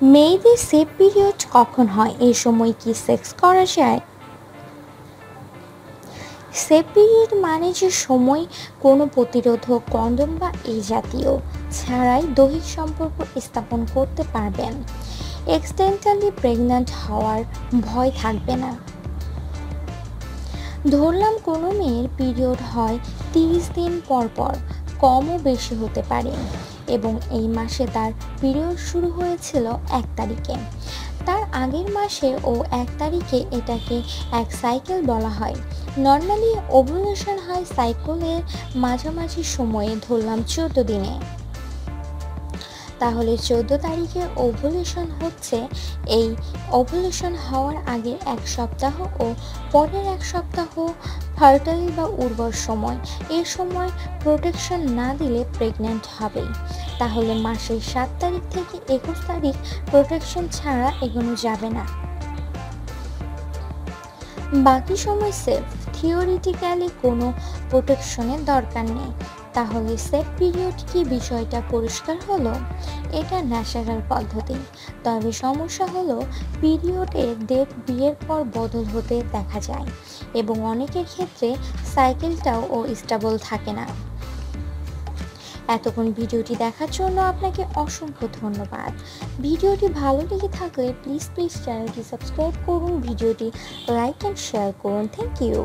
মেয়েদের safe period কখন হয়? এই সময় কি সেক্স করা যায়? সেফ পিরিয়ড মানে যে সময় কোনো প্রতিরোধক কন্ডম বা এই জাতীয় ছাড়াই দৈহিক সম্পর্ক স্থাপন করতে পারবেন। এক্সটেন্টালি প্রেগন্যান্ট হওয়ার ভয় থাকবে না। ধরলাম কোনো মেয়ের পিরিয়ড হয় তিরিশ দিন পর পর, কমও বেশি হতে পারে। এবং এই মাসে তার পিরিয়ড শুরু হয়েছিল এক তারিখে। তার আগের মাসে ও এক তারিখে এটাকে এক সাইকেল বলা হয়। নর্মালি ওভুলেশন হয় সাইকেলের মাঝামাঝি সময়ে ধরলাম চোদ্দ দিনে। তাহলে চোদ্দ তারিখে ওভুলেশন হচ্ছে। এই ওভুলেশন হওয়ার আগে এক সপ্তাহ ও পরের এক সপ্তাহ ফার্টাইল বা উর্বর সময়। এ সময় প্রোটেকশন না দিলে প্রেগন্যান্ট হবেই। তাহলে মাসের সাত তারিখ থেকে একুশ তারিখ প্রোটেকশন ছাড়া এগোনো যাবে না। বাকি সময় সেফ থিওরিটিক্যালি কোনো প্রোটেকশনের দরকার নেই। তাহলে সেফ পিরিয়ড কি বিষয়টা পরিষ্কার হলো? এটা ন্যাচারাল পদ্ধতি। তবে সমস্যা হলো পিরিয়ডের ডেট বিয়ের পর বদল হতে দেখা যায় এবং অনেকের ক্ষেত্রে সাইকেলটাও ও স্টেবল থাকে না। এতক্ষণ ভিডিওটি দেখার জন্য আপনাকে অসংখ্য ধন্যবাদ। ভিডিওটি ভালো লেগে থাকলে প্লিজ প্লিজ চ্যানেলটি সাবস্ক্রাইব করুন, ভিডিওটি লাইক অ্যান্ড শেয়ার করুন। Thank you